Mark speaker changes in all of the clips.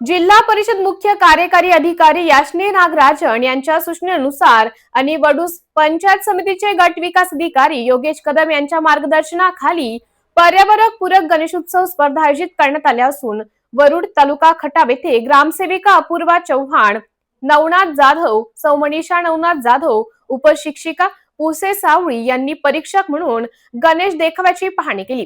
Speaker 1: जिल्हा परिषद मुख्य कार्यकारी अधिकारी याशने नागराजन यांच्या सूचनेनुसार आणि वडूस पंचायत समितीचे गट विकास अधिकारी योगेश कदम यांच्या मार्गदर्शनाखाली पर्यावरण पूरक गणेशोत्सव स्पर्धा आयोजित करण्यात आल्या असून वरुड तालुका खटाव येथे ग्रामसेविका अपूर्वा चव्हाण नवनाथ जाधव सौमनीषा नवनाथ जाधव उपशिक्षिका पुसे सावळी यांनी परीक्षक म्हणून गणेश देखाव्याची पाहणी केली.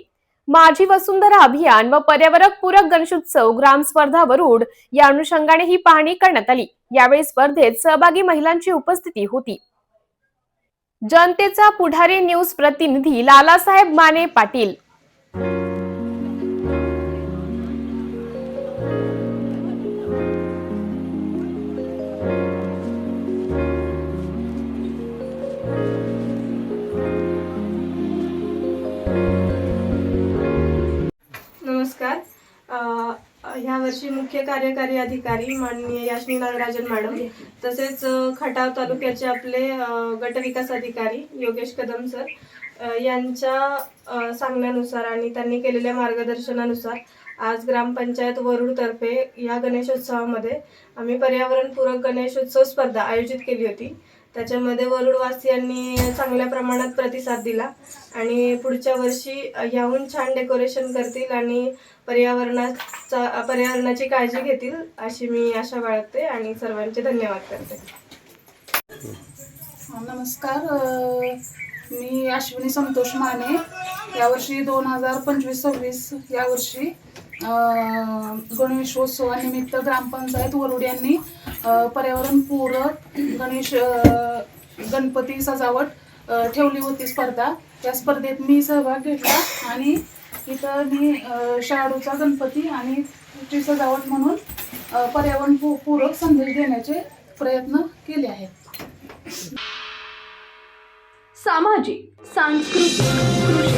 Speaker 1: माझी वसुंधरा अभियान व पर्यावरण पूरक गणेशोत्सव ग्राम स्पर्धा वरुड या अनुषंगाने ही पाहणी करण्यात आली. यावेळी स्पर्धेत सहभागी महिलांची उपस्थिती होती. जनतेचा पुढारी न्यूज प्रतिनिधी लालासाहेब माने पाटील
Speaker 2: ह्या वर्षी मुख्य कार्यकारी अधिकारी माननीय याश्मी नागराजन मॅडम तसेच खटाव तालुक्याचे आपले गटविकास गट विकास अधिकारी योगेश कदम सर यांच्या सांगण्यानुसार आणि त्यांनी केलेल्या मार्गदर्शनानुसार आज ग्रामपंचायत वरुडतर्फे या गणेशोत्सवामध्ये आम्ही पर्यावरणपूरक गणेशोत्सव स्पर्धा आयोजित केली होती. त्याच्यामध्ये वरुडवासियांनी चांगल्या प्रमाणात प्रतिसाद दिला आणि पुढच्या वर्षी ह्याहून छान डेकोरेशन करतील आणि पर्यावरणाचा पर्यावरणाची काळजी घेतील अशी मी आशा बाळगते आणि सर्वांचे धन्यवाद करते.
Speaker 3: नमस्कार. मी अश्विनी संतोष माने. यावर्षी दोन हजार पंचवीस सव्वीस यावर्षी गणेशोत्सवानिमित्त ग्रामपंचायत वरुड यांनी पर्यावरणपूरक गणेश गणपती सजावट ठेवली होती स्पर्धा. त्या स्पर्धेत मी सहभाग घेतला आणि इथं मी शाडूचा गणपती आणि ची सजावट म्हणून पर्यावरण पूरक संदेश देण्याचे प्रयत्न केले आहेत.
Speaker 4: सामाजिक सांस्कृतिक कृषी